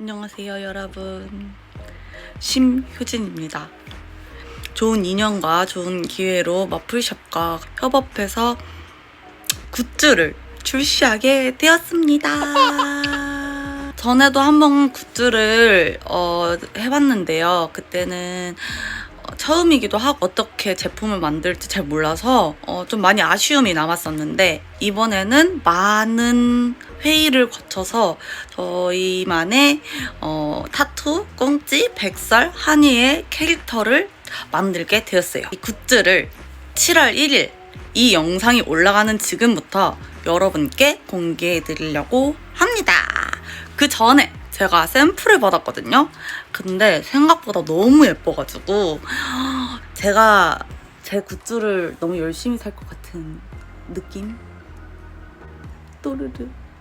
안녕하세요, 여러분. 심효진입니다. 좋은 인연과 좋은 기회로 마플샵과 협업해서 굿즈를 출시하게 되었습니다. 전에도 한번 굿즈를 어, 해봤는데요. 그때는 어, 처음이기도 하고 어떻게 제품을 만들지 잘 몰라서 어, 좀 많이 아쉬움이 남았었는데 이번에는 많은 회의를 거쳐서 저희만의 어, 타투, 꽁찌, 백설, 한이의 캐릭터를 만들게 되었어요. 이 굿즈를 7월 1일 이 영상이 올라가는 지금부터 여러분께 공개해 드리려고 합니다. 그 전에 제가 샘플을 받았거든요. 근데 생각보다 너무 예뻐가지고 제가 제 굿즈를 너무 열심히 살 것 같은 느낌? 또르르.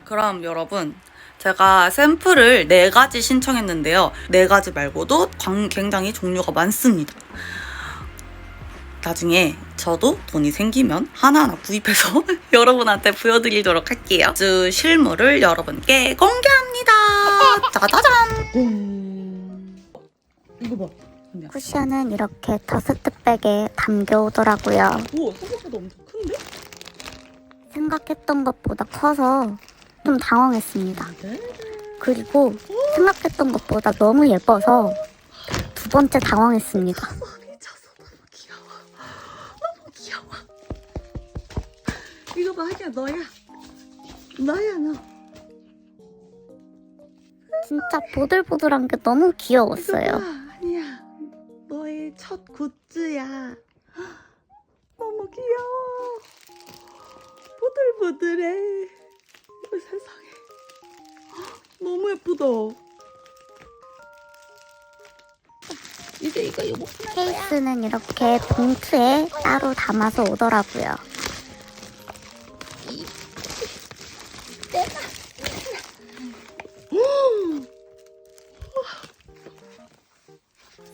그럼 여러분 제가 샘플을 네 가지 신청했는데요. 네 가지 말고도 광- 굉장히 종류가 많습니다. 나중에 저도 돈이 생기면 하나하나 구입해서 여러분한테 보여드리도록 할게요. 그 실물을 여러분께 공개합니다. 짜자잔. 이거 봐. 그냥. 쿠션은 이렇게 더스트백에 담겨오더라고요. 오, 생각보다 엄청 큰데? 생각했던 것보다 커서 좀 당황했습니다. 네? 그리고 생각했던 것보다 너무 예뻐서 두 번째 당황했습니다. 미쳤어. 너무 귀여워. 너무 귀여워. 이거 봐, 하기야, 너야. 너야, 너. 진짜 보들보들한 게 너무 귀여웠어요. 아니야. 너의 첫 굿즈야. 너무 귀여워. 보들보들해. 세상에. 너무 예쁘다. 이제 이거 이거 케이스는 이렇게 봉투에 따로 담아서 오더라고요.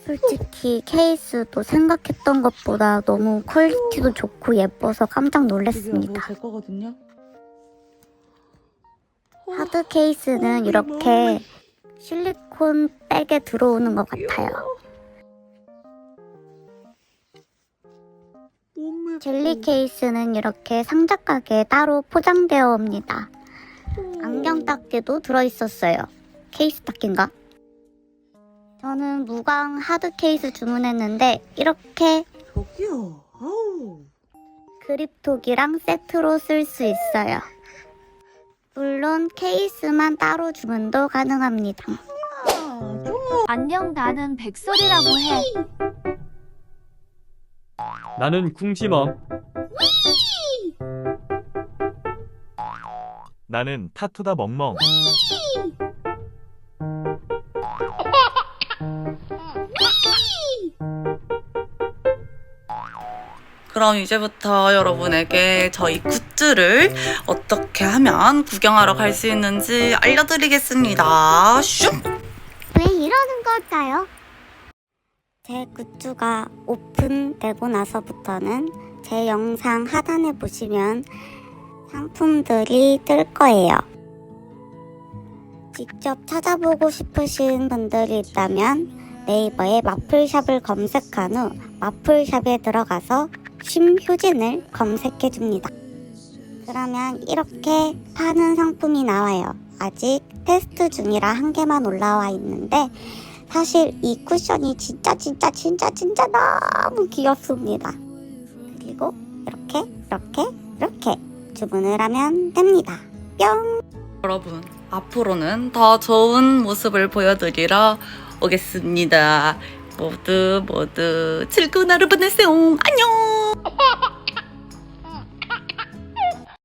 솔직히 케이스도 생각했던 것보다 너무 퀄리티도 좋고 예뻐서 깜짝 놀랐습니다. 제 거거든요. 하드 케이스는 이렇게 실리콘 백에 들어오는 것 같아요. 젤리 케이스는 이렇게 상자 가게에 따로 포장되어 옵니다. 안경 닦개도 들어있었어요. 케이스 닦기인가? 저는 무광 하드 케이스 주문했는데 이렇게 저기요. 아우. 그립톡이랑 세트로 쓸 수 있어요. 물론 케이스만 따로 주문도 가능합니다. 안녕 나는 백설이라고 해. 나는 쿵지멈. 나는 타투다 멍멍. 그럼 이제부터 여러분에게 저희 굿즈를 어떻게 하면 구경하러 갈 수 있는지 알려드리겠습니다. 슉! 왜 이러는 걸까요? 제 굿즈가 오픈되고 나서부터는 제 영상 하단에 보시면 상품들이 뜰 거예요. 직접 찾아보고 싶으신 분들이 있다면 네이버에 마플샵을 검색한 후 마플샵에 들어가서 심효진을 검색해 줍니다. 그러면 이렇게 파는 상품이 나와요. 아직 테스트 중이라 한 개만 올라와 있는데 사실 이 쿠션이 진짜 진짜 진짜 진짜 너무 귀엽습니다. 그리고 이렇게 이렇게 이렇게 주문을 하면 됩니다. 뿅! 여러분, 앞으로는 더 좋은 모습을 보여드리러 오겠습니다. 모두 모두 즐거운 하루 보내세요. 안녕!